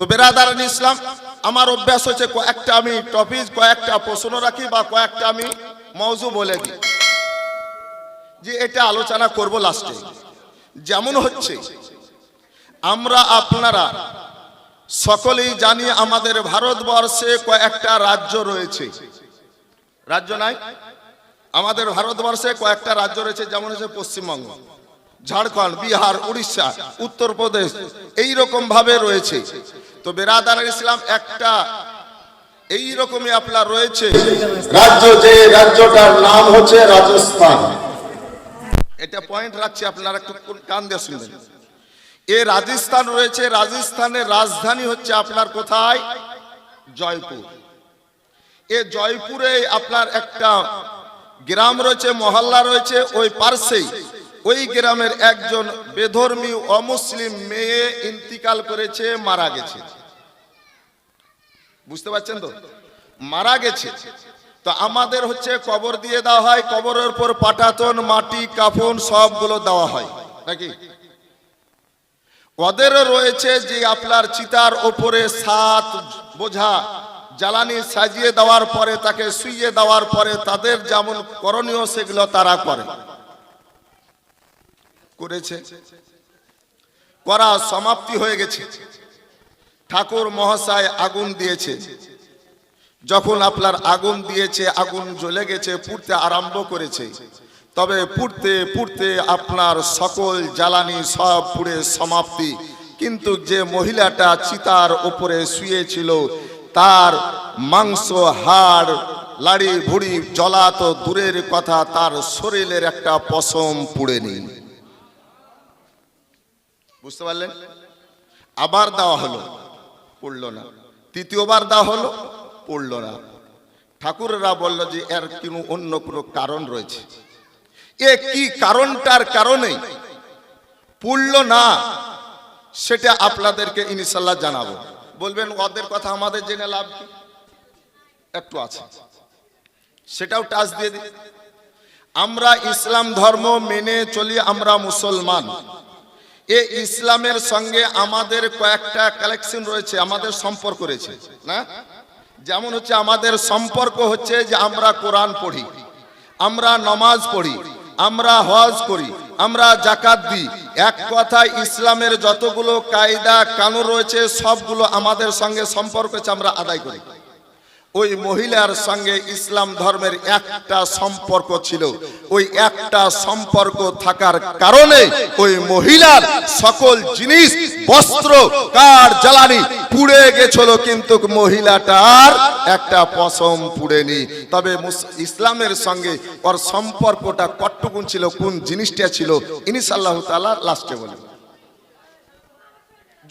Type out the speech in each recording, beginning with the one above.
তো বেরাদারান ইসলাম, আমার অভ্যাস হচ্ছে কয়েকটা আমি টপিক কয়েকটা প্রশ্ন রাখি বা কয়েকটা আমি মৌজু বলে দিই। যে এটা আলোচনা করব লাস্টে যেমন হচ্ছে, আমরা আপনারা সকলেই জানি আমাদের ভারতবর্ষে কয়েকটা রাজ্য রয়েছে। রাজ্য নাই? আমাদের ভারতবর্ষে কয়েকটা রাজ্য রয়েছে, যেমন হচ্ছে পশ্চিমবঙ্গ, ঝাড়খণ্ড, বিহার, উড়িষ্যা, উত্তরপ্রদেশ এই রকম ভাবে রয়েছে। তো বেরাদার ইসলাম একটা। এই রকমই আপনার রয়েছে। রাজ্য যে রাজ্যটার নাম হচ্ছে রাজস্থান। এটা পয়েন্ট রাখছি আপনারা একটু কান দিয়ে শুনবেন। এ রাজস্থান রয়েছে রাজস্থানের রাজধানী হচ্ছে আপনার কোথায়? জয়পুর। এ জয়পুরে আপনার একটা গ্রাম রয়েছে মহল্লা রয়েছে ওই পার্শ্বেই। ওই গ্রামের একজন বেধর্মী অমুসলিম মেয়ে ইন্তিকাল করেছে, মারা গেছে। বুঝতে পারছেন তো? মারা গেছে। তো আমাদের হচ্ছে কবর দিয়ে দেওয়া হয়, কবরের পর পাটাতন, মাটি, কাফন সবগুলো দেওয়া হয়, নাকি? ওদেরও রয়েছে যে আপনার চিতার ওপরে সাত বোঝা জ্বালানি সাজিয়ে দেওয়ার পরে, তাকে শুইয়ে দেওয়ার পরে তাদের যেমন করণীয়, সেগুলো তারা করে। করেছে। করা সমাপ্তি হয়ে গেছে। ঠাকুর মহাশয় আগুন দিয়েছে। যখন আপনার আগুন দিয়েছে, আগুন জ্বলে গেছে, পুড়তে আরম্ভ করেছে। তবে পুড়তে পুড়তে আপনার সকল জ্বালানি সব পুড়ে সমাপ্তি। কিন্তু যে মহিলাটা চিতার উপরে শুয়েছিল, তার মাংস, হাড়, লাড়ি, ভুড়ি জ্বলা তো দূরের কথা, তার শরীরের একটা পশম পুড়েনি। বুঝতে পারলেন? আবার দেওয়া হলো, পড়ল না। তৃতীয়বার দেওয়া হলো, পড়ল না। ঠাকুররা বলল যে এর কোনো অন্য কোনো কারণ রয়েছে। এ কি কারণটার কারণে? পড়ল না, সেটা আপনাদেরকে ইনশাল্লাহ জানাব। বলবেন, ওদের কথা আমাদের জেনে লাভ কি? একটু আছে। সেটাও টাচ দিয়ে দিই। আমরা ইসলাম ধর্ম মেনে চলি, আমরা মুসলমান। এ ইসলামের সঙ্গে আমাদের কয়েকটা কালেকশন রয়েছে, আমাদের সম্পর্ক রয়েছে, না? যেমন হচ্ছে আমাদের সম্পর্ক হচ্ছে যে আমরা কোরআন পড়ি, আমরা নমাজ পড়ি, আমরা হজ করি, আমরা জাকাত দিই। এক কথায় ইসলামের যতগুলো কায়দা, কানুন রয়েছে, সবগুলো আমাদের সঙ্গে সম্পর্ক হচ্ছে, আমরা আদায় করি। ওই মহিলার সঙ্গে ইসলাম ধর্মের একটা সম্পর্ক ছিল। ওই একটা সম্পর্ক থাকার কারণে ওই মহিলার সকল জিনিস, বস্ত্র, কার জ্বালানি পুড়ে গেছিল, কিন্তু মহিলাটার একটা পশম পুড়েনি। তবে ইসলামের সঙ্গে ওর সম্পর্কটা কট্টুকুন ছিল, কোন জিনিসটা ছিল ইনশাল্লাহ তাআলা লাস্টে বলি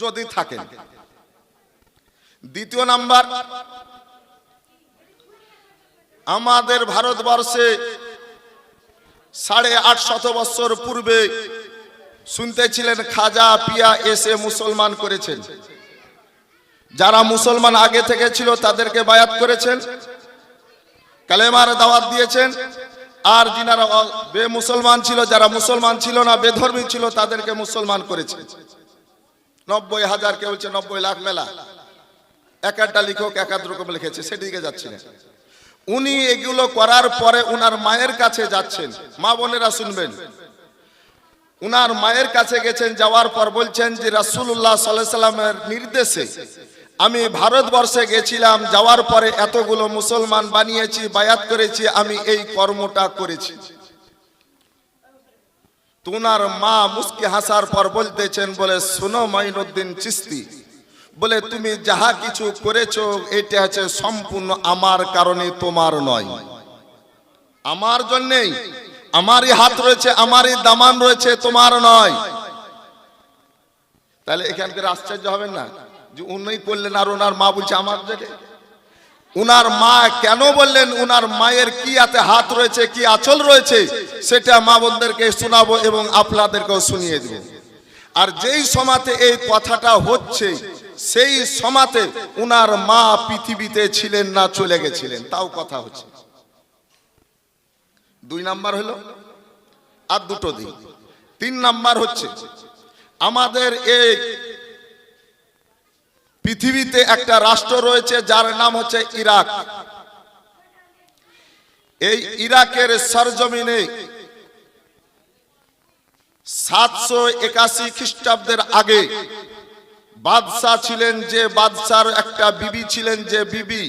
যদি থাকেন। দ্বিতীয় নাম্বার আমাদের ভারতবর্ষে সাড়ে আট শত বছর পূর্বে শুনতেছিলেন খাজা পিয়া এসে মুসলমান করেছেন। যারা মুসলমান আগে থেকে ছিল তাদেরকে বায়াত করেছেন, কালেমার দাওয়াত দিয়েছেন, আর যিনারা বে মুসলমান ছিল, যারা মুসলমান ছিল না, বেধর্মী ছিল, তাদেরকে মুসলমান করেছে নব্বই হাজার কে হচ্ছে নব্বই লাখ মেলা। এক একটা লিখক এক রকম লিখেছে, সেদিকে যাচ্ছিলেন। উনি এগুলো করার পরে উনার মায়ের কাছে যাচ্ছেন। মা বোনেরা শুনবেন। উনার মায়ের কাছে গেছেন, যাওয়ার পর বলছেন যে সাল্লাল্লাহু সাল্লামের নির্দেশে আমি ভারতবর্ষে গেছিলাম, যাওয়ার পরে এতগুলো মুসলমান বানিয়েছি, বায়াত করেছি, আমি এই কর্মটা করেছি। তো উনার মা মুস্কি হাসার পর বলতেছেন, বলে, শোনো মাইনুদ্দিন চিস্তি বলে, তুমি যাহা কিছু করেছ, এটা হচ্ছে সম্পূর্ণ আমার কারণে তোমার নয়। আমার জন্যেই আমারই হাত রয়েছে, আমারই দামান রয়েছে, তোমার নয়। তাহলে এখানকার আশ্চর্য হবেন না যে উনি করলেন আর ওনার মা বলছে, আমার জায়গায় উনার মা কেন বললেন, উনার মায়ের কি হাতে হাত রয়েছে, কি আচল রয়েছে, সেটা মা বোনদেরকে শোনাবো এবং আপনাদেরকেও শুনিয়ে দেব। আর যেই সমাতে এই কথাটা হচ্ছে সেই সমাতে উনার মা পৃথিবীতে ছিলেন না, চলে গেছিলেন। তাও কথা হচ্ছে। দুই নাম্বার হলো, আর দুটো দিন। তিন নাম্বার হচ্ছে, আমাদের এই পৃথিবীতে একটা রাষ্ট্র রয়েছে, যার নাম হচ্ছে ইরাক। এই ইরাকের সরজমিনে সাতশো একাশি খ্রিস্টাব্দের আগে বাদশাহ ছিলেন যে বাদশার একটা বিবি ছিলেন যে বিবি।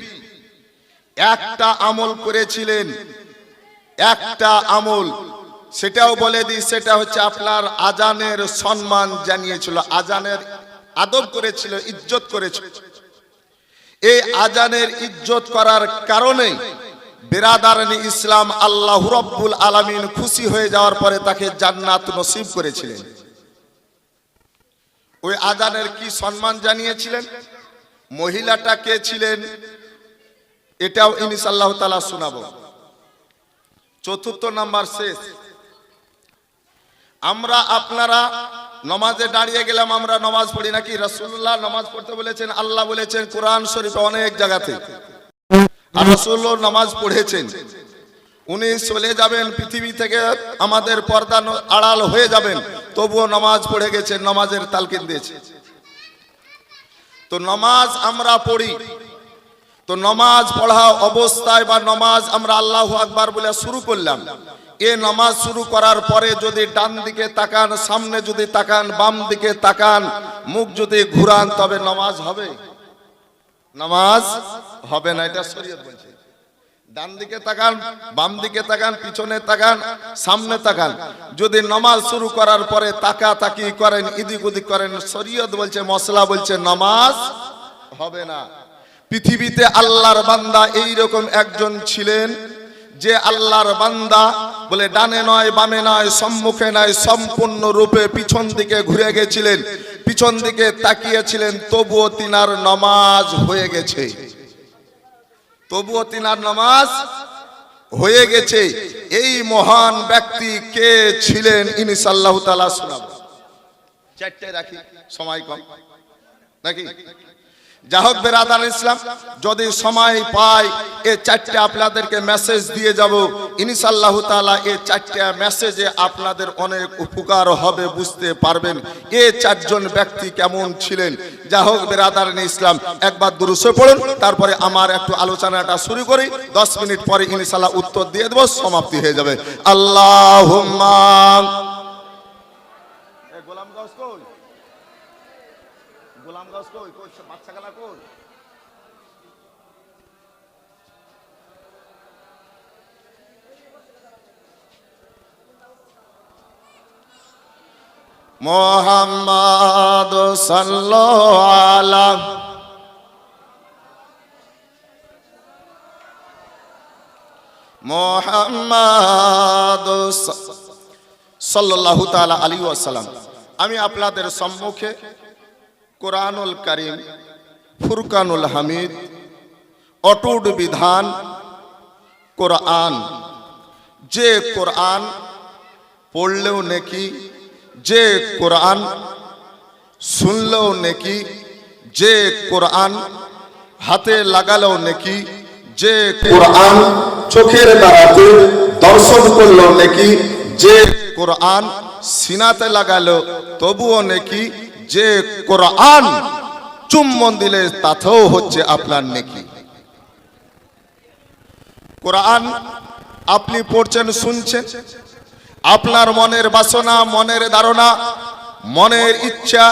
একটা আমল করেছিলেন, একটা আমল। সেটাও বলে দিই, সেটা হচ্ছে আপনার আজানের সম্মান জানিয়েছিল, আজানের আদব করেছিল, ইজ্জত করেছিল। এই আজানের ইজ্জত করার কারণে বেরাদারানি ইসলাম আল্লাহ রব্বুল আলামিন খুশি হয়ে যাওয়ার পরে তাকে জান্নাত নসিব করেছিলেন। ওই আজানের কি সম্মান জানিয়েছিলেন? মহিলাটা কে ছিলেন? এটাও ইনশাল্লাহ তালা শোনাবো। চতুর্থ নাম্বার শেষ। আমরা আপনারা নমাজে দাঁড়িয়ে গেলাম, আমরা নমাজ পড়ি নাকি? রসুল্লাহ নমাজ পড়তে বলেছেন, আল্লাহ বলেছেন, কোরআন শরীফে অনেক জায়গাতে। আর রসুল্লাহ নামাজ পড়েছেন। উনি চলে যাবেন পৃথিবী থেকে, আমাদের পর্দা আড়াল হয়ে যাবেন। তবুও নামাজ পড়ে গেছে, নামাজের তালকিন দিয়েছে। তো নামাজ আমরা পড়ি। তো নমাজ পড়া অবস্থায় বা নমাজ আমরা আল্লাহ আকবার বলে শুরু করলাম। এ নমাজ শুরু করার পরে যদি ডান দিকে তাকান, সামনে যদি তাকান, বাম দিকে তাকান, মুখ যদি ঘুরান, তবে নমাজ হবে। নামাজ হবে না, এটা শরীয়ত বলছে। ডান দিকে তাকান, বাম দিকে তাকান, পিছনে তাকান, সামনে তাকান। যদি নমাজ শুরু করার পরে তাকা তাকি করেন ইদিক উদিক করেন, শরীয়ত বলছে, মশলা বলছে, নামাজ হবে না। পৃথিবীতে আল্লাহর বান্দা এই রকম একজন ছিলেন যে আল্লাহর বান্দা বলে ডানে নয়, বামে নয়, সম্মুখে নয়, সম্পূর্ণ রূপে পিছন দিকে ঘুরে গেছিলেন। পিছন দিকে তাকিয়েছিলেন, তবুও তিনার নমাজ হয়ে গেছে। তবুও তিনার নামাজ হয়ে গেছে। এই মহান ব্যক্তি কে ছিলেন? ইনশাল্লাহ তালা শোনাব। চারটে রাখি, সময় কম। নাকি? যা হোক বেরাদার ইসলাম, যদি সময় পাই, এ চারটে আপনাদেরকে মেসেজ দিয়ে যাব। ইনশাল্লাহ তালা এ চারটে মেসেজে আপনাদের অনেক উপকার হবে, বুঝতে পারবেন। এ চারজন ব্যক্তি কেমন ছিলেন? যা হোক বেরাদার ইসলাম, একবার দুরুসে পড়ুন, তারপরে আমার একটু আলোচনাটা শুরু করি। দশ মিনিট পরে ইনশাল্লাহ উত্তর দিয়ে দেবো, সমাপ্তি হয়ে যাবে। আল্লাহ গোলাম গাছ কই গোলাম গাছ কই কই বাচ্চা গেলা কই? মোহাম্মদ আলা মোহাম্মদ সাল্লাল্লাহু তাআলা আলাইহি ওয়াসাল্লাম। আমি আপনাদের সম্মুখে কোরআনুল করিম, ফুরকানুল হামিদ, অটুট বিধান, কোরআন। যে কোরআন পড়লেও নেকি, যে কোরআন শুনলেও নেকি, যে কোরআন হাতে লাগালেও নেকি, যে কোরআন চোখের দ্বারাতে দর্শন করলেও নেকি, যে কোরআন সিনাতে লাগালো তবুও নেকি যে কোরআন চুম্বন দিলে তাতেও হচ্ছে আপনার নেকি। কোরআন আপনি পড়ছেন, শুনছেন? আপনার মনের বাসনা, মনের ধারণা, মনের ইচ্ছা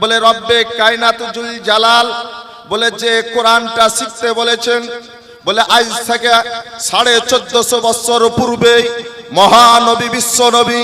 বলে রব্বে কায়নাত জুল জালাল বলে যে কোরআনটা শিখতে বলেছেন, বলে আজ থেকে সাড়ে চোদ্দশো বৎসর পূর্বেই মহানবী বিশ্ব নবী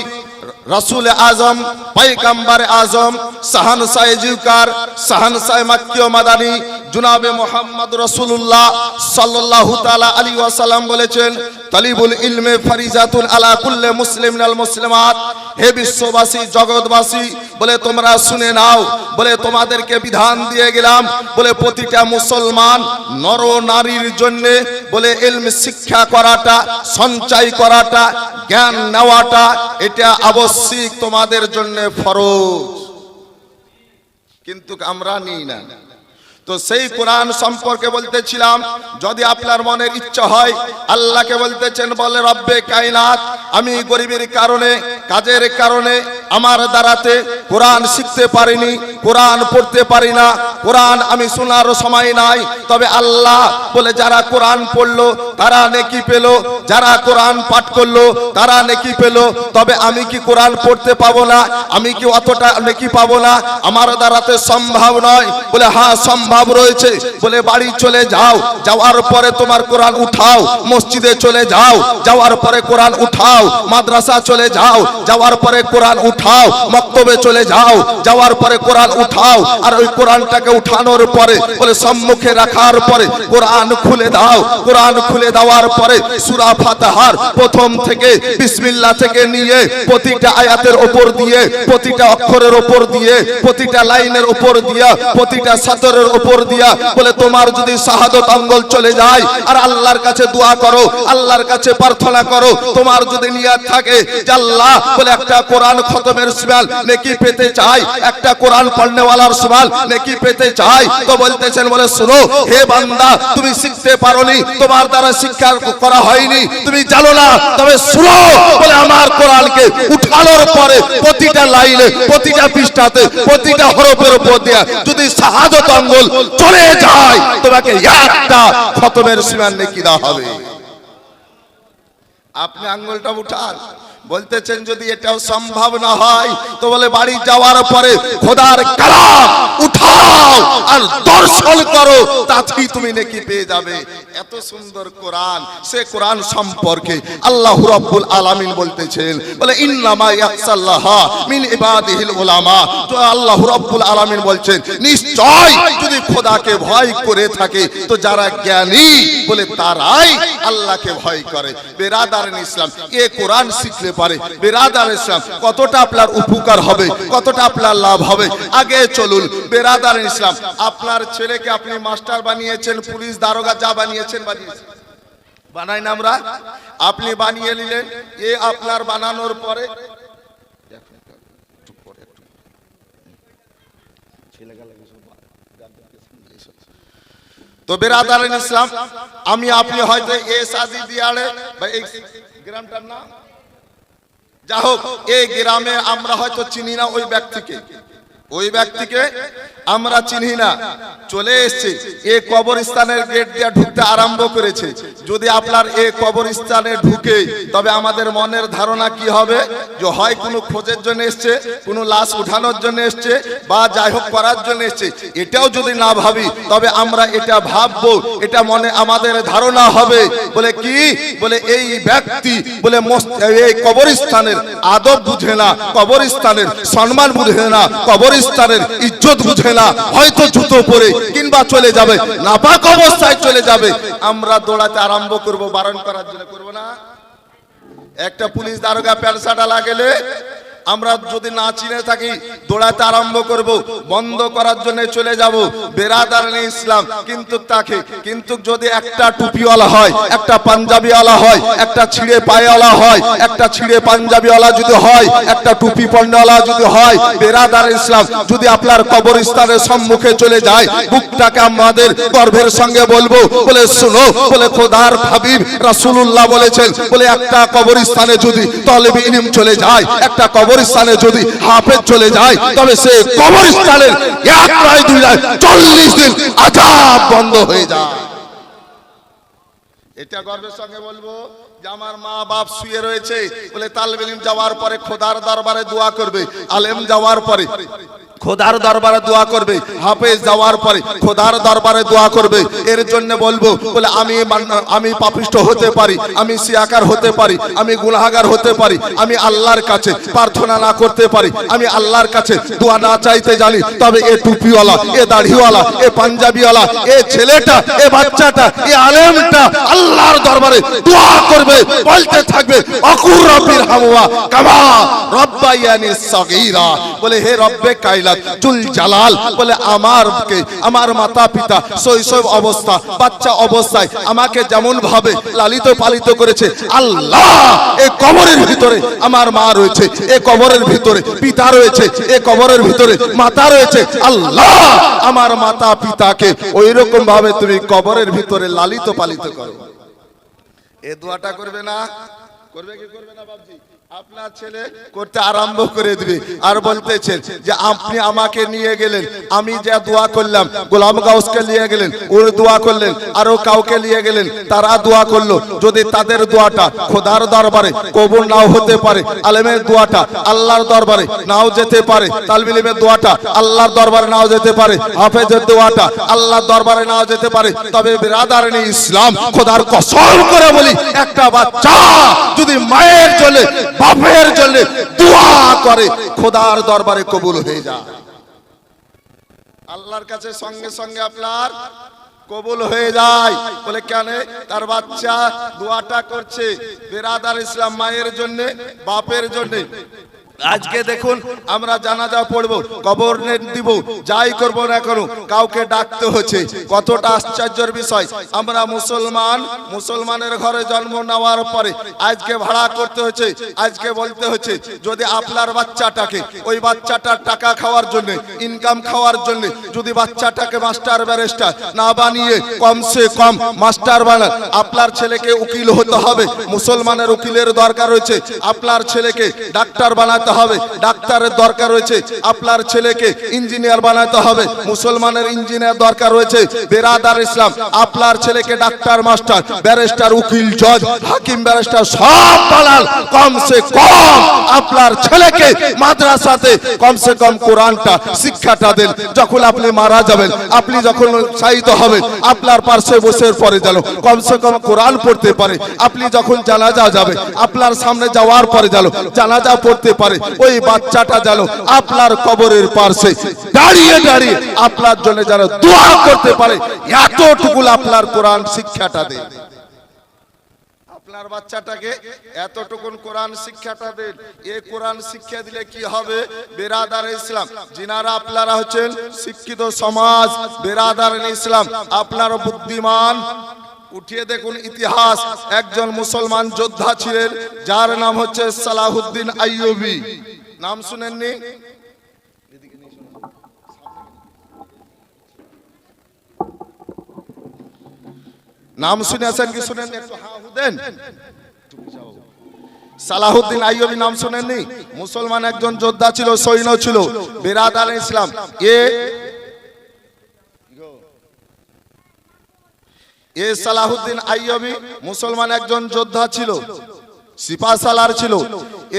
রাসুল আজম পাইকাম্বার আজম সাহান সাহেজুকার সাহান সাহে মাক্কিয় মাদানি জুনাবে মোহাম্মদ রসুল্লাহ সাল্লাল্লাহু তাআলা আলী ওয়াসাল্লাম বলেছেন, তালিবুল ইলমে ফারিজাতুল আলা কুল্লে মুসলিম আল মুসলিমাত। হে বিশ্ববাসী, জগৎবাসী, বলে তোমরা শুনে নাও, বলে তোমাদেরকে বিধান দিয়ে গেলাম, বলে প্রতিটা মুসলমান নর নারীর জন্য, বলে ইলম শিক্ষা করাটা, সঞ্চয় করাটা, জ্ঞান নেওয়াটা, এটা আবশ্যিক তোমাদের জন্য ফরজ। কিন্তু আমরা নিই না। তো সেই কোরআন সম্পর্কে বলতেছিলাম, যদি আপনার মনের ইচ্ছা হয়, আল্লাহকে বলতেছেন, বলে, রব্বে কায়নাত আমি গরিবের কারণে, কাজের কারণে আমার দ্বারাতে কোরআন শিখতে পারিনি, কোরআন পড়তে পারি না, কোরআন আমি শোনার সময় নাই, তবে আল্লাহ বলে, যারা কোরআন পড়ল, তারা নেকি পেল, যারা কোরআন পাঠ করল, তারা নেকি পেল, তবে আমি কি কোরআন পড়তে পাবো না? আমি কি অতটা নেকি পাবো না? আমার দ্বারাতে সম্ভব নয়? বলে হ্যাঁ সম্ভব রয়েছে। বলে বাড়ি চলে যাও। যাওয়ার পরে তোমার কোরআন উঠাও। মসজিদে চলে যাও। যাওয়ার পরে কোরআন উঠাও। মাদ্রাসা চলে যাও। যাওয়ার পরে কোরআন উঠাও। মক্তবে চলে যাও। যাওয়ার পরে কোরআন উঠাও। আর ওই কোরআনটাকে উঠানোর পরে, বলে সম্মুখে রাখার পরে কোরআন খুলে দাও। কোরআন খুলে দেওয়ার পরে সুরা ফাতাহার প্রথম থেকে বিসমিল্লাহ থেকে নিয়ে প্রতিটা আয়াতের ওপর দিয়ে, প্রতিটা অক্ষরের ওপর দিয়ে, প্রতিটা লাইনের ওপর দিয়া, প্রতিটা সাতরের উপর দিয়া বলে, তোমার যদি শাহাদত অঙ্গল চলে যায়, আর আল্লাহর কাছে দোয়া করো, আল্লাহর কাছে প্রার্থনা করো, তোমার যদি নিয়াত থাকে আল্লাহ বলে, একটা কোরআন খতমের সুমাল নেকি পেতে চাই, একটা কোরআন পড়নেওয়ালার সুমাল নেকি পেতে চাই, তো বলতেছেন, বলে, শুনো, হে বান্দা, তুমি শিখতে পারোনি, তোমার দ্বারা শিক্ষা করা হয়নি, তুমি জানো না, তবে শুনো, বলে, আমার কোরআনকে উঠানোর পরে প্রতিটা লাইনে, প্রতিটা পৃষ্ঠাতে, প্রতিটা হরফের উপর দিয়া যদি শাহাদত অঙ্গল চলে যায়। তোমাকে একটা খতমের সীমান নেকি দেওয়া হবে। আপনি আঙ্গুলটা উঠান। বলতেছেন যদি এটাও সম্ভব না হয়, তো বলে বাড়ি যাওয়ার পরে খোদার কালাম উঠাও আর দর্শন করো, তাতেই তুমি নাকি পেয়ে যাবে। এত সুন্দর কোরআন, সে কোরআন সম্পর্কে আল্লাহ রাব্বুল আলামিন বলতেছেন, বলে ইন্নামা ইয়াকসাল্লাহ মিন ইবাদিহিল উলামা। তো আল্লাহ রাব্বুল আলামিন বলছেন, নিশ্চয় যদি খোদাকে ভয় করে থাকে, তো যারা জ্ঞানী, বলে তারাই আল্লাহকে ভয় করে। বেরাদার ইসলাম, এ কোরআন শিখলে পারে। বেরাদার ইসলাম কতটা আপনার উপকার হবে, কতটা আপনার লাভ হবে? আগে চলুন, বেরাদার ইসলাম আপনার ছেলেকে আপনি মাস্টার বানিয়েছেন, পুলিশ দারোগা যা বানিয়েছেন বানিয়েছেন। বানাই না আমরা? আপনি বানিয়ে নিলেন, এ আপনার বানানোর পরে তো বেরাদার ইসলাম আমি আপনি হয়তো এ সাজি দিয়ালে গ্রামটার নাম যা হোক এই গ্রামে আমরা হয়তো চিনি না ওই ব্যক্তিকে। ওই ব্যক্তিকে আমরা চিনি না। চলে এসছে। এ কবরস্থানের গেট দিয়ে ঢুকতে আরম্ভ করেছে। যদি আপনার এ কবরস্থানে ঢুকে, তবে আমাদের মনের ধারণা কি হবে? যে হয় কোনো খোঁজের জন্য এসছে, কোনো লাশ উঠানোর জন্য এসছে, বা যাই হোক করার জন্য এসছে। এটাও যদি না ভাবি, তবে আমরা এটা ভাববো, এটা মনে আমাদের ধারণা হবে। বলে কি? বলে এই ব্যক্তি, বলে এই কবরস্থানের আদব বুঝে না, কবরস্থানের সম্মান বুঝে না কবরস্থানের ইজ্জত বুঝে না, হয়তো জুতো পরে কিংবা চলে যাবে। নাপাক অবস্থায় চলে যাবে। আমরা দৌড়াতে আরম্ভ করব, বারণ করার জন্য করব না। একটা পুলিশ দারোগা প্যান্ট সাটা লাগেলে আমরা যদি না চিনে থাকি, দৌড়াতে আরম্ভ করব, বন্ধ করার জন্য চলে যাব, বেরাদার নেই ইসলাম। কিন্তু তাকে, কিন্তু যদি একটা টুপিওয়ালা হয়, একটা পাঞ্জাবিওয়ালা হয়, একটা ছিঁড়ে পায়েওয়ালা হয়, একটা ছিঁড়ে পাঞ্জাবিওয়ালা যদি হয়, একটা টুপি পণ্যওয়ালা যদি হয়, বেরাদার ইসলাম যদি আপনার কবরস্থানের সম্মুখে চলে যায়, বুকটাকে আমাদের গর্ভের সঙ্গে বলব, বলে শুনো, বলে খোদার হাবিব রাসূলুল্লাহ বলেছেন, বলে একটা কবরস্থানে যদি তলেব ইলম চলে যায়, একটা কবরস্থানে যদি হাফেজ চলে যায়, তবে সে কবরস্থানের এক দুই যায় চল্লিশ দিন আজাব বন্ধ হয়ে যায়। এটা গর্বের সঙ্গে বলব যে আমার মা বাপ শুয়ে রয়েছে, বলে তালবেলিম যাওয়ার পরে খোদার দরবারে দোয়া করবে, আলেম যাওয়ার পরে। খোদার দরবারে দোয়া করবে। হাফেজ যাওয়ার পরে খোদার দরবারে দোয়া করবে। এর জন্য বলব, বলে আমি আমি পাপিষ্ট হতে পারি, আমি সিয়াকার হতে পারি, আমি গুনাহগার হতে পারি, আমি আল্লাহর কাছে প্রার্থনা না করতে পারি, আমি আল্লাহর কাছে দোয়া না চাইতে জানি, তবে এ টুপিওয়ালা, এ দাড়িওয়ালা, এ পাঞ্জাবিওয়ালা, এ ছেলেটা, এ বাচ্চাটা, এ আলেমটা আল্লাহর দরবারে দোয়া করবে, বলতে থাকবে, অকুর রব্বির হামুয়া কামা রব্বাইয়ানি সগীরা। বলে, হে রব্বে কাইলা জুল জালাল বলে আমারকে আমার মাতা পিতা শৈশব অবস্থা, বাচ্চা অবস্থায় আমাকে যেমন ভাবে লালিত পালিত করেছে, আল্লাহ এই কবরের ভিতরে আমার মা রয়েছে, এ কবরের ভিতরে পিতা রয়েছে, এ কবরের ভিতরে মাতা রয়েছে, আল্লাহ, আমার মাতা পিতাকে ওই রকম ভাবে তুমি কবরের ভিতরে লালিত পালিত করো। এ দোয়াটা করবে না? করবে, কি করবে না বাবজি আপনার ছেলে করতে আরম্ভ করে দিবে। আর বলতেছেন যে আপনি আমাকে নিয়ে গেলেন, আমি যা দোয়া করলাম, গোলাম গাউসকে নিয়ে গেলেন ওর দোয়া করলেন আরও কাউকে নিয়ে গেলেন, তারা দোয়া করল। যদি তাদের দোয়াটা খোদার দরবারে কবুল নাও হতে পারে, আলেমের দোয়াটা আল্লাহর দরবারে নাও যেতে পারে তালবিলিমের দোয়াটা আল্লাহর দরবারে নাও যেতে পারে, হাফেজের দোয়াটা আল্লাহর দরবারে নাও যেতে পারে, তবে বিরাদারণী ইসলাম খোদার কসম করে বলি, একটা বাচ্চা যদি মায়ের জন্য বাপের জন্য দোয়া করে, খোদার দরবারে কবুল হয়ে যায়। আল্লাহর কাছে সঙ্গে সঙ্গে আপনার কবুল হয়ে যায়। বলে, কেন? তার বাচ্চা দোয়াটা করছে। বেরাদার ইসলাম মায়ের জন্য, বাপের জন্য। আজকে দেখুন, আমরা জানাজা পড়ব, কবর দিব, যাই করব না কেন কাউকে ডাকতে হচ্ছে। কতটা আশ্চর্যের বিষয়, আমরা মুসলমান, মুসলমানের ঘরে জন্ম নেওয়ার পরে আজকে ভাড়া করতে হচ্ছে, আজকে বলতে হচ্ছে, যদি আপনার বাচ্চাটাকে, ওই বাচ্চাটার টাকা খাওয়ার জন্য ইনকাম খাওয়ার জন্য, যদি বাচ্চাটাকে মাস্টার ব্যারেস্টার না বানিয়ে কমসে কম মাস্টার বানান, আপনার ছেলেকে উকিল হতে হবে, মুসলমানের উকিলের দরকার রয়েছে আপনার ছেলেকে ডাক্তার বানাতে হবে। ডাক্তারের দরকার রয়েছে। আপনার ছেলেকে ইঞ্জিনিয়ার বানাতে হবে। মুসলমানের ইঞ্জিনিয়ার দরকার রয়েছে। বেরাদার ইসলাম, আপনার ছেলেকে ডাক্তার, মাস্টার, ব্যারিস্টার, উকিল, জজ, হাকিম, ব্যারিস্টার, সব বানান কমসে কম আপনার ছেলেকে মাদ্রাসাতে কমসে কম কোরআনটা, শিক্ষাটা দেন। যখন আপনি মারা যাবেন, আপনি যখন শাহিত হবেন, আপনার পার্শ্বে বসে পরে যেন কমসে কম কোরআন পড়তে পারে। আপনি যখন জানাজা যাবে আপনার সামনে যাওয়ার পরে যেন জানাজা পড়তে পারে। ওই বাচ্চাটা যেন আপনার কবরের পার্শ্বে দাঁড়িয়ে দাঁড়িয়ে আপনার জন্য যেন দোয়া করতে পারে এতটুকু আপনার কোরআন শিক্ষাটা দেয়। শিক্ষা দিলে কি হবে? আপনারা হচ্ছেন শিক্ষিত সমাজ ইসলাম আপনারা বুদ্ধিমান উঠিয়ে দেখুন ইতিহাস। একজন মুসলমান যোদ্ধা ছিলেন, যার নাম হচ্ছে সালাহুদ্দিন আইয়ুবি। নাম শুনেননি? নাম শুনেছেন কি শুনেন একটু হা হু দেন। সালাহুদ্দিন আইয়ুবী নাম শুনেননি? মুসলমান একজন যোদ্ধা ছিল, সৈন্য ছিল বেরাদ আল ইসলাম। এ এ সালাহুদ্দিন আইয়মি মুসলমান একজন যোদ্ধা ছিল সিপা সালার ছিল।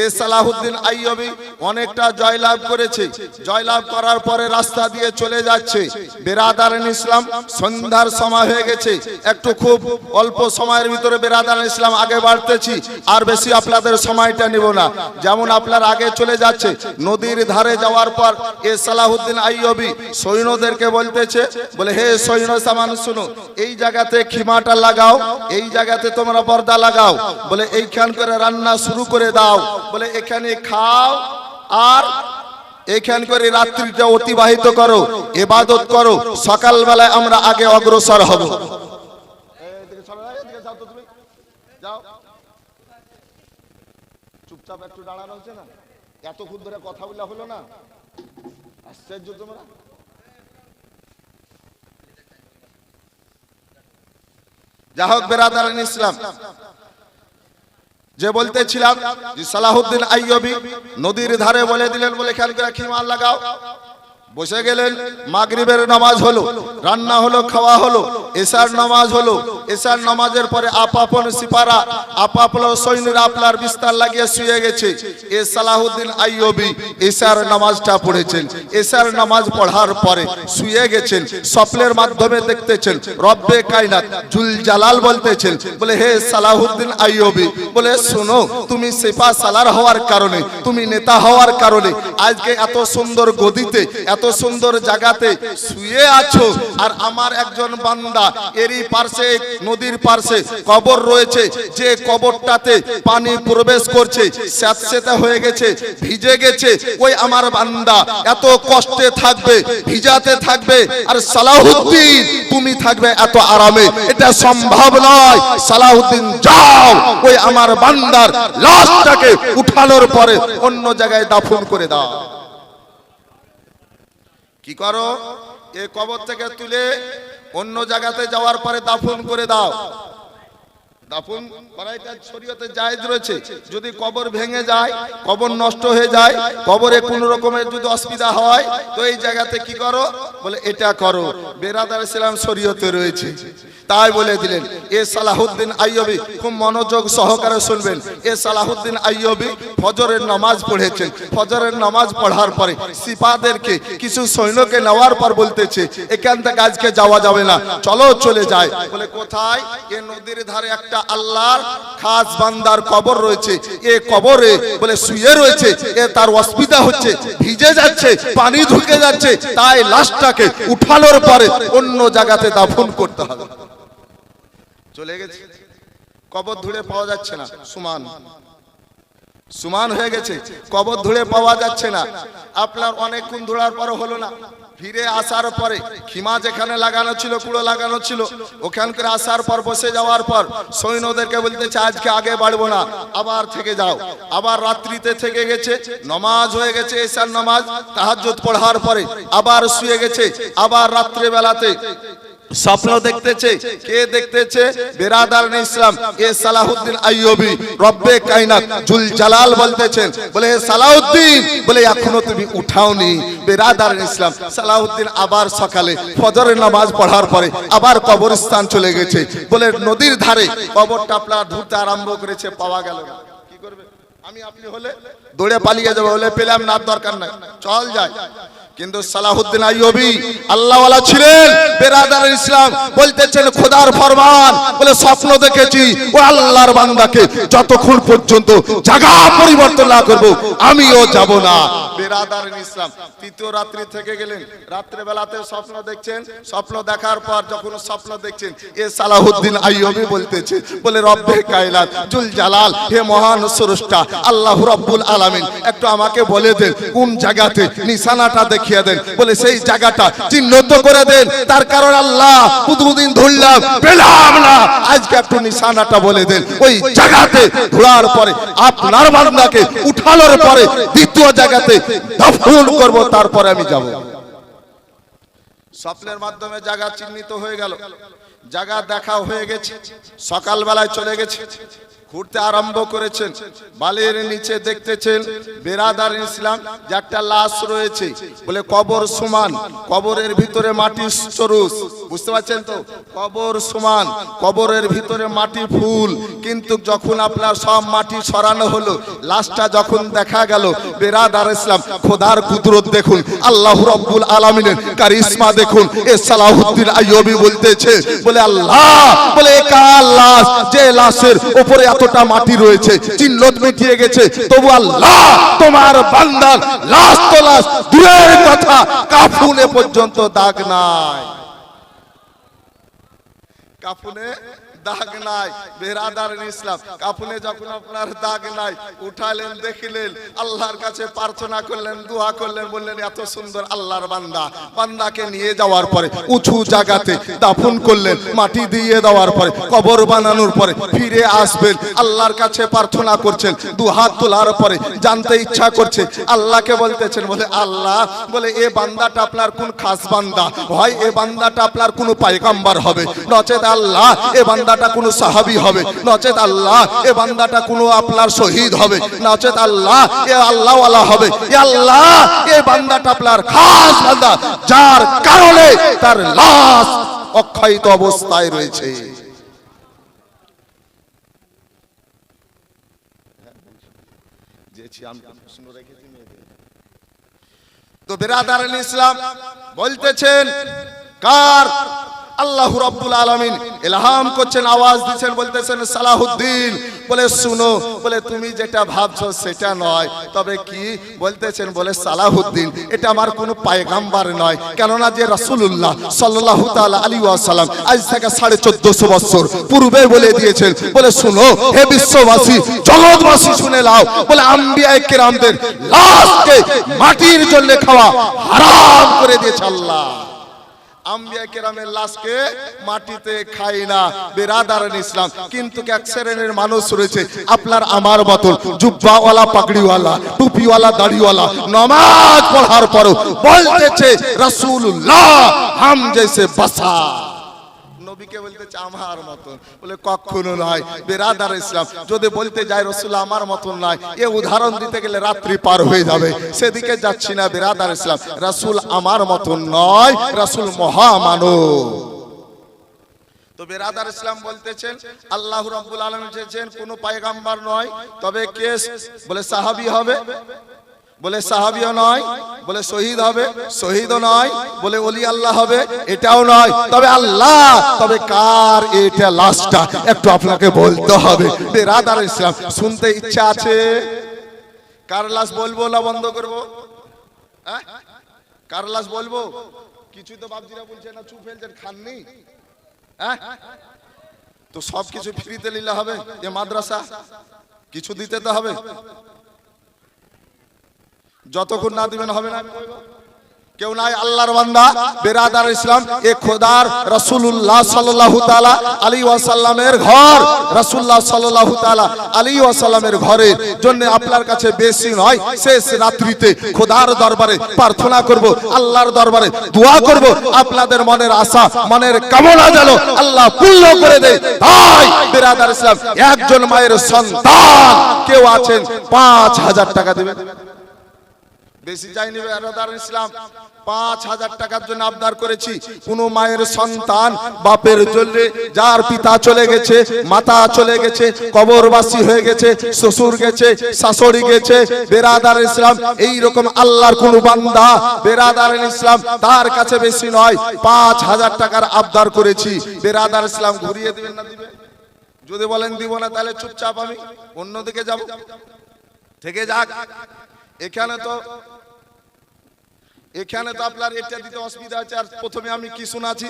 এ সালাহুদ্দিন আইয়ুবী অনেকটা জয়লাভ করেছে। জয়লাভ করার পরে রাস্তা দিয়ে চলে যাচ্ছে। বেরাদারান ইসলাম সন্ধ্যার সময় হয়ে গেছে। একটু খুব অল্প সময়ের ভিতরে বেরাদারান ইসলাম আগে বাড়তেছি। আর বেশি আপনাদের সময়টা নিব না। যেমন আপনার আগে চলে যাচ্ছে, নদীর ধারে যাওয়ার পর এ সালাহুদ্দিন আইয়ুবী সৈন্যদেরকে বলতেছে, বলে, হে সৈন্য সামান, শুনো, এই জায়গাতে খিমাটা লাগাও, এই জায়গাতে তোমরা পর্দা লাগাও। বলে, এইখান করে রান্না শুরু করে দাও। বলে, এখানে খাও আর এখান করে রাত্রিটা অতিবাহিত করো এবাদত করো, সকালবেলায় আমরা আগে অগ্রসর হব। চুপচাপ একটু দাঁড়ানো হচ্ছে না? এতক্ষণ ধরে কথা বলা হলো না? আশ্চর্য তোমরা। যা হোক বেরাদারান ইসলাম যে বলতেছিলাম যে সালাহুদ্দিন আইয়বি নদীর ধারে বলে দিলেন, বলে খেয়াল করে খিমার লাগাও? বসে গেলেন, মাগরিবের নামাজ হলো, রান্না হলো, খাওয়া হলো এশার নামাজ হলো এশার নামাজের পরে আপাপন সিপারা, আপাপন সৈন্যরা আপনার বিস্তার লাগিয়ে শুয়ে গেছে। এ সালাহুদ্দিন আইয়বি এশার নামাজটা পড়েছেন। এশার নামাজ পড়ার পরে শুয়ে গেছেন, স্বপ্নের মাধ্যমে দেখতেছেন, রব্বে কায়নাত জুল জালাল বলতেছেন, বলে, হে সালাহুদ্দিন আইয়বি, বলে, শোনো, তুমি সেপা সালার হওয়ার কারণে, তুমি নেতা হওয়ার কারণে আজকে এত সুন্দর গদিতে, এত সুন্দর জায়গাতে শুয়ে আছো। আর আমার একজন বান্দা এরই পার্শ্বে নদীর পার্শ্বে কবর রয়েছে। যে কবরটাতে পানি প্রবেশ করছে স্যাঁতস্যাঁতে হয়ে গেছে, ভিজে গেছে। ওই আমার বান্দা এত কষ্টে থাকবে, ভিজাতে থাকবে। আর সালাহুদ্দিন, তুমি থাকবে এত আরামে। এটা সম্ভব নয়। সালাহুদ্দিন, যাও। ওই আমার বান্দার লাশটাকে উঠানোর পরে অন্য জায়গায় দাফন করে দাও। কি করো? এ কবর থেকে তুলে অন্য জায়গাতে যাওয়ার পরে দাফন করে দাও। দাফন করাইটা শরীয়তে জায়েজ রয়েছে। যদি কবর ভেঙে যায়, কবর নষ্ট হয়ে যায়, কবরে কোন রকমের যদি অসুবিধা হয়, তো এই জায়গাতে কি করো? বলে, এটা করো। বেরাদার ইসলাম শরীয়তে রয়েছে। তাই বলে দিলেন, এ সালাহুদ্দিন আইয়বি, খুব মনোযোগ সহকারে শুনবেন। এ সালাহুদ্দিন আইয়বি ফজরের নামাজ পড়েছেন। ফজরের নামাজ পড়ার পরে সিপাদেরকে, কিছু সৈন্যকে নেওয়ার পর বলতেছে, এখান থেকে আজকে যাওয়া যাবে না, চলো চলে যায়। বলে, কোথায়? এ নদীর ধারে একটা আল্লাহর খাস বান্দার কবর রয়েছে। এ কবরে, বলে, শুয়ে রয়েছে। এ তার অসুবিধা হচ্ছে, ভিজে যাচ্ছে, পানি ঢুকে যাচ্ছে। তাই লাশটাকে উঠানোর পরে অন্য জায়গাতে দাফন করতে হবে। চলে গেছে। কবর ধুড়ে পাওয়া যাচ্ছে না, সুমান। সুমান হয়ে গেছে, কবর ধুড়ে পাওয়া যাচ্ছে না। আপনার অনেকক্ষণ ধোড়ার পর হলো না। ফিরে আসার পরে খিমা যেখানে লাগানো ছিল, কুড়ো লাগানো ছিল, ওখানকার আসার পর, বসে যাওয়ার পর সৈন্যদেরকে বলতেছে, আজকে আগে বাড়বো না, আবার থেকে যাও। আবার রাত্রিতে থেকে গেছে, নমাজ হয়ে গেছে, এসার নামাজ, তাহাজ্জুদ পড়ার পরে আবার শুয়ে গেছে, আবার রাত্রে বেলাতে স্বপ্ন দেখতেছে, কে দেখতেছে? বেরাদার ইসলাম এ আইয়ুবি, রব্বে কায়নাত জুল জালাল বলতেছেন, বলে, হে বলে, এখনও তুমি উঠাওনি। বেরাদার ইসলাম আবার সকালে ফজরের নামাজ পড়ার পরে আবার কবরস্থান চলে গেছে। বলে, নদীর ধারে কবর আপনার ধুতে আরম্ভ করেছে, পাওয়া গেল না। কি করবে? আমি আপনি হলে দৌড়ে পালিয়ে যাব বলে পেলাম না দরকার নাই। চল যায় কিন্তু সালাহুদ্দিন আইয়ুবি আল্লাহওয়ালা ছিলেন, বেরাদার ইসলাম, বলতেছেন, খোদার ফরমান বলে স্বপ্ন দেখেছি। ও আল্লাহর বান্দাকে যতক্ষণ পর্যন্ত জায়গা পরিবর্তন না করব, আমিও যাব না। বেরাদার ইসলাম, তৃতীয় রাত্রি থেকে গেলেন। রাত্রে বেলাতে স্বপ্ন দেখছেন। স্বপ্ন দেখার পর যখন স্বপ্ন দেখছেন, এ সালাহুদ্দিন আইয়ুবি বলতেছে, বলে রব্বে কায়লাত জুল জালাল, হে মহান স্রষ্টা, আল্লাহ রব্বুল আলামিন, একটু আমাকে বলে দেন, কোন জায়গাতে নিশানাটা দেখিয়ে দেন। বলে সেই জায়গাটা চিহ্নিত করে দেন। তার কারণ আল্লাহ দুদিন ধরলাম পেলাম না। আজকে একটু নিশানাটা বলে দেন। ওই জায়গাতে ধরার পরে আপনার বান্দাকে উঠানোর পরে দ্বিতীয় জায়গাতে দাফন করব তারপরে আমি যাব। স্বপ্নের মাধ্যমে জায়গা চিহ্নিত হয়ে গেল। জায়গা দেখা হয়ে গেছে। সকালবেলায় চলে গেছে। ঘুরতে আরম্ভ করেছেন। বালির নিচে দেখতেছেন বেরাদার ইসলাম যে একটা লাশ রয়েছে। বলে, কবর সমান, কবরের ভিতরে মাটি চরুস। বুঝতে পারছেন তো? কবর সমান, কবরের ভিতরে মাটি ফুল। কিন্তু যখন আপনার সব মাটি সরানো হলো, লাশটা যখন দেখা গেল, বেরাদার ইসলাম, খোদার কুদরত দেখুন, আল্লাহ রব্বুল আলামিনের কারিশমা দেখুন, এ সালাহুদ্দিন আইয়ুবি বলতেছে, বলে, আল্লাহ! বলে একা লাশ? যে লাশের উপরে এতটা মাটি রয়েছে চিহ্ন মিটিয়ে গেছে, তবু আল্লাহ তোমার বান্দার লাশ তো লাশ, দূরের কথা কাফুনে পর্যন্ত দাগ নাই। কাফুনে দাগ নাই বেরাদার ইসলাম কাফুনে যখন আপনার দাগ নাই, উঠালেন, দেখিলেন, আল্লাহর কাছে প্রার্থনা করলেন, দোয়া করলেন, বললেন, এত সুন্দর আল্লাহর বান্দা। বান্দাকে নিয়ে যাওয়ার পরে, উঁচু জায়গাতে দাফন করলেন, মাটি দিয়ে দেওয়ার পরে, কবর বানানোর পরে ফিরে আসবেন। আল্লাহর কাছে প্রার্থনা করছেন দু হাত তোলার পরে জানতে ইচ্ছা করছে, আল্লাহকে বলতেছেন, বলে, আল্লাহ। বলে, এ বান্দাটা আপনার কোন খাস বান্দা? হয় এ বান্দাটা আপনার কোন পায়গাম্বার হবে? নচেত, আল্লাহ, এ বান্দাটা কোনো সাহাবী হবে। নচেত আল্লাহ এ বান্দাটা কোনো আপনার শহীদ হবে। নচেত আল্লাহ এ আল্লাহওয়ালা হবে। এ আল্লাহ এ বান্দাটা আপনার খাস বান্দা যার কারণে তার লাশ অক্ষয়িত অবস্থায় রয়েছে। তো বেরাদার ইসলাম বলতেছেন কার আল্লাহ রাব্বুল আলামিন ইলহাম করছেন, আওয়াজ দিচ্ছেন, বলতেছেন, সালাহুদ্দিন। বলে, শুনো, বলে, তুমি যেটা ভাবছ সেটা নয়। তবে কি বলতেছেন, বলে, সালাহুদ্দিন, এটা আমার কোনো পায়গাম্বার নয়। কেননা যে রাসূলুল্লাহ সাল্লাল্লাহু তাআলা আলাইহি ওয়াসাল্লাম আজ থেকে সাড়ে চোদ্দশো বছর পূর্বে বলে দিয়েছেন, বলে, শুনো, হে বিশ্ববাসী, জগৎবাসী শুনে নাও। বলে আম্বিয়া কেরামদের লাশকে মাটির জন্য খাওয়া হারাম করে দিয়েছে আল্লাহ। আম্বিয়া কেরামের লাশকে মাটিতে খাই না। বেরাদারান ইসলাম, কিন্তু এক শ্রেণির মানুষ রয়েছে, আপনার আমার মতন, জুব্বাওয়ালা, পাগড়িওয়ালা, টুপিওয়ালা, দাড়িওয়ালা, নমাজ পড়ার পরও বলতেছে রাসূলুল্লাহ, হাম জেসে বাসা। নবীকে বলতেছে আমার মতন। বলে, কখনো নয়। বেরাদার ইসলাম, যদি বলতে যায়, রসুল আমার মতন নয়। এ উদাহরণ দিতে গেলে রাত্রি পার হয়ে যাবে। সেদিকে যাচ্ছি না, বেরাদার ইসলাম। রাসূল আমার মতন নয়, রাসূল মহামানব। তো বেরাদার ইসলাম বলতেছেন, আল্লাহ রাব্বুল আলামিন চেয়েছেন কোন পয়গাম্বার নয়, তবে কে বলে, সাহাবী হবে। বলে সাহাবিও নয়, বলে শহীদ হবে, শহীদও নয়, বলে ওলি আল্লাহ হবে, এটাও নয়। তবে আল্লাহ, তবে কার এটা লাস্টটা একটু আপনাকে বলতে হবে। বেরাদার ইসলাম, শুনতে ইচ্ছা আছে? কার লাশ বলব না বন্ধ করব? হ্যাঁ? কার লাশ বলব? কিছু তো বাবজিরা বলছে না, চুপ ফেলছেন, খাননি? হ্যাঁ? তো সব কিছু ফ্রিতে নিলে হবে, এ মাদ্রাসা? কিছু দিতে তো হবে? যতক্ষণ না দিবেন হবে না। কেউ নাই আল্লাহর বান্দা, বেরাদার ইসলাম, এ খোদার রাসূলুল্লাহ সাল্লাল্লাহু তাআলা আলী ওয়াসাল্লামের ঘর। রাসূলুল্লাহ সাল্লাল্লাহু তাআলা আলী ওয়াসাল্লামের ঘরের জন্য আপনার কাছে বেশি নয়, শেষ রাত্রিতে খোদার দরবারে প্রার্থনা করব, আল্লাহর দরবারে দোয়া করব। আপনাদের মনের আশা, মনের কামনা যেন আল্লাহ পূর্ণ করে দেয়। তাই, বেরাদার ইসলাম, একজন মায়ের সন্তান, কেউ আছেন, পাঁচ হাজার টাকা দেবেন। বেশি চাইনি বেরাদার ইসলাম। পাঁচ হাজার টাকার জন্য আবদার করেছি। কোন মায়ের সন্তান বাপের জন্য যার পিতা চলে গেছে, মাতা চলে গেছে, কবরবাসী হয়ে গেছে, শ্বশুর গেছে, শাশুড়ি গেছে, বেরাদার ইসলাম, এই রকম আল্লাহর কোন বান্দা বেরাদার ইসলাম তার কাছে বেশি নয়। পাঁচ হাজার টাকার আবদার করেছি। বেরাদার ইসলাম ঘুরিয়ে দিবেন না দিবে? যদি বলেন দিব না, তাহলে চুপচাপ আমি অন্যদিকে যাব। থেকে যাক। এখানে তো এখানে তো আপনার এটা দিতে অসুবিধা আছে, আর প্রথমে আমি কি শোনাছি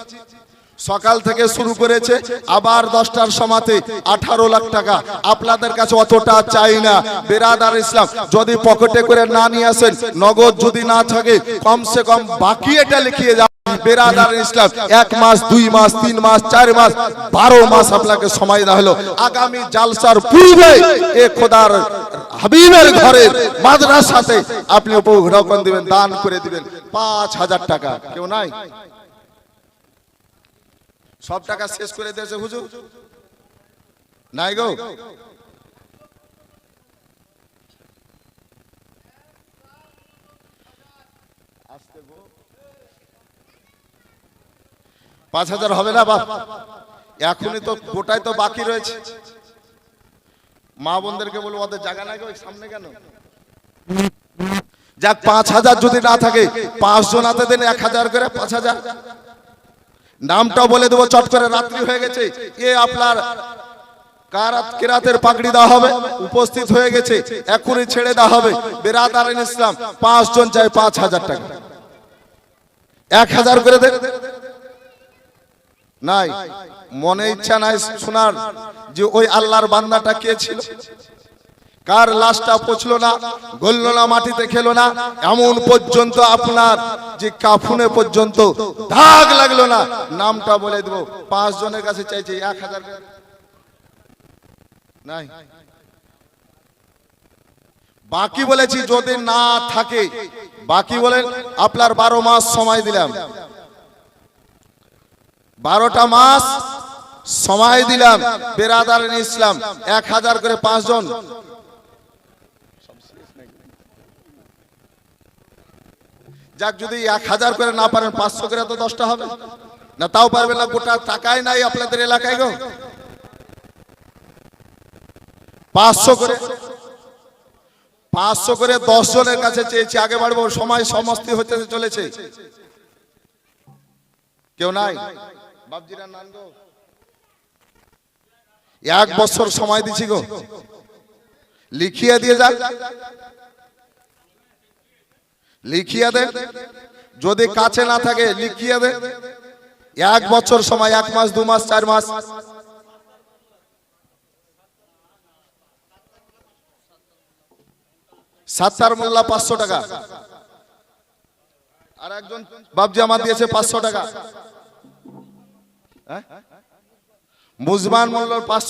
সকাল থেকে শুরু করেছে, আবার দশটার সমাতে আঠারো লাখ টাকা। আপনাদের কাছে অতটা চাই না। বেরাদার ইসলাম, যদি পকেটে করে না নিয়ে আসেন, নগদ যদি না থাকে, কমসে কম বাকি এটা লিখিয়ে ইসলাম, এক মাস, দুই মাস, তিন মাস, চার মাস, বারো মাস আপনাকে সময় আগামী জালসার পূর্বে ঘরের আপনি উপগ্রহণ দিবেন দান করে দিবেন। পাঁচ হাজার টাকা। কেউ নাই? সব টাকা শেষ করে দিয়েছে হুজুর। নাই গো। পাঁচ হাজার হবে না বাপ? এখনই তো গোটাই তো বাকি রয়েছে। মা বোনদেরকে বলব ওদের জায়গা নাই গো, সামনে কেন? যাক, পাঁচ হাজার যদি না থাকে, পাঁচ জন হাতে দেন, এক হাজার করে, পাঁচ হাজার। নামটাও বলে দেবো, চট করে, রাত্রি হয়ে গেছে। এ আপনার কারাত কেরাতের পাগড়ি দেওয়া হবে, উপস্থিত হয়ে গেছে, এখনই ছেড়ে দেওয়া হবে। বেরাদার ইসলাম, পাঁচ জন চাই পাঁচ হাজার টাকা। এক হাজার করে দেন। নাই, মনে ইচ্ছা নাই শোনার যে ওই আল্লাহর বান্দাটা কে ছিল? কার লাশটা পচলো না, গললো না, মাটিতে খেলো না, এমন পর্যন্ত আপনার যে কাফুনে পর্যন্ত দাগ লাগল না। নামটা বলে দেবো। পাঁচ জনের কাছে চাইছে এক হাজার নাই। বাকি বলেছি যদি না থাকে, বাকি বলেন আপনার বারো মাস সময় দিলাম। বারোটা মাস সময় দিলাম। বেরাদার ইসলাম, এক হাজার করে পাঁচজন যাক, যদি এক হাজার করে না পারেন, পাঁচশো করে তো দশটা হবে। না, তাও পারবেন না, গোটা টাকাই নাই আপনাদের এলাকায় গো। পাঁচশো করে পাঁচশো করে দশ জনের কাছে চেয়েছি, আগে বাড়বো, সময় সমস্তি হতে চলেছে। কেউ নাই? এক বছর সময় দিছি গো। লিখিয়ে দিয়ে যাক। লিখিয়ে দে যদি কাছে না থাকে লিখিয়ে দে এক বছর সময়, এক মাস, দু মাস, চার মাস? সাত্তার মোল্লা পাঁচশো টাকা। আর একজন বাবজি আমার দিয়েছে পাঁচশো টাকা। হ্যাঁ? মুজমান মোল্লার পাঁচশো